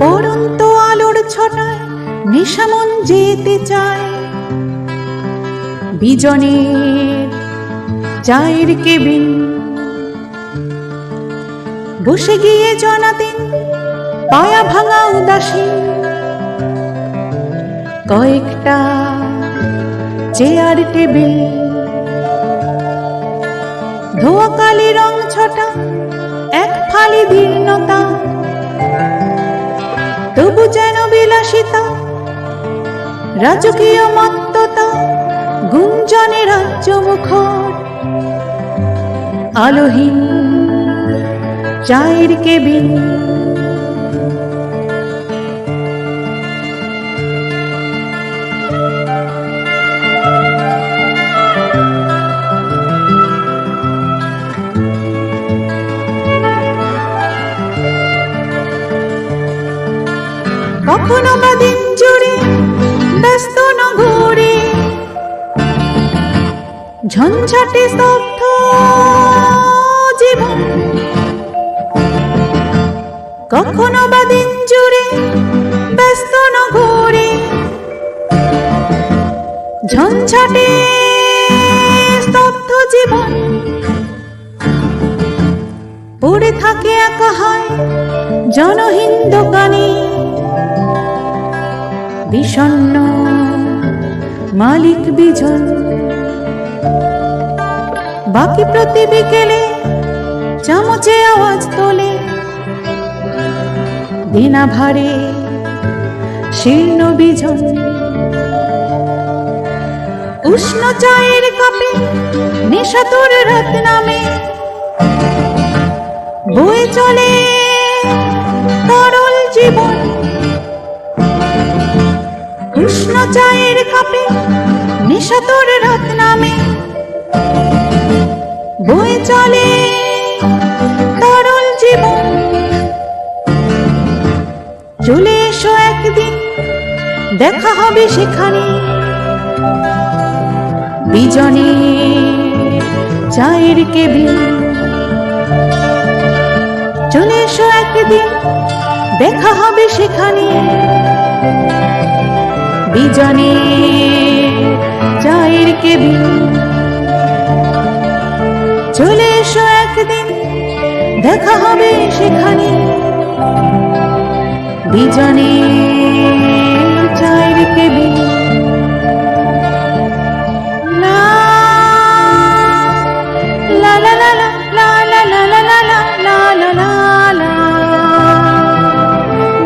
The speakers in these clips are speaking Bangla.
পরন্ত আলোর ছটায় নিশামন যেতে চায়। বিজনের চায়ের কেবিন। বসে গিয়ে জনাদিন পায়া ভাঙা উদাসীন কয়েকটা চেয়ার টেবিল। ধোয়া কালি রং ছটা এক ফালি দীর্ণতা বিলাসিতা। রাজকীয় মত্ততা গুঞ্জনে রাজ্য মুখর আলোহীন চায়ের কেবিন। কখনো বা জুড়ে ব্যস্ত নগরে ঝঞ্ঝাটে স্তব্ধ জীবন। কখনো বা জুড়ে ব্যস্ত নগরে ঝঞ্ঝাটে স্তব্ধ জীবন। পড়ে থাকে একা হয় জনহীন দোকানে। বিষণ্ণ, মালিক বিজন। বাকি প্রতি বিকেলে চামচে আওয়াজ তোলে। দিনা ভারে শীর্ণ বিজন। উষ্ণ চায়ের কাপে নেশাতুর রাত নামে। বয়ে চলে উষ্ণ চায়ের কাপে, নিশাতর রাত নামে। বয়ে চলে তরল জীবন। চলে এসো একদিন, দেখা হবে সেখানে। বিজনে চায়ের কেবিন। চলে এসো একদিন, দেখা হবে সেখানে। বিজনে চাইর কেবিন চলে এসো একদিন দেখা হবে সেখানে বিজনে চায়ের cabin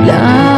love.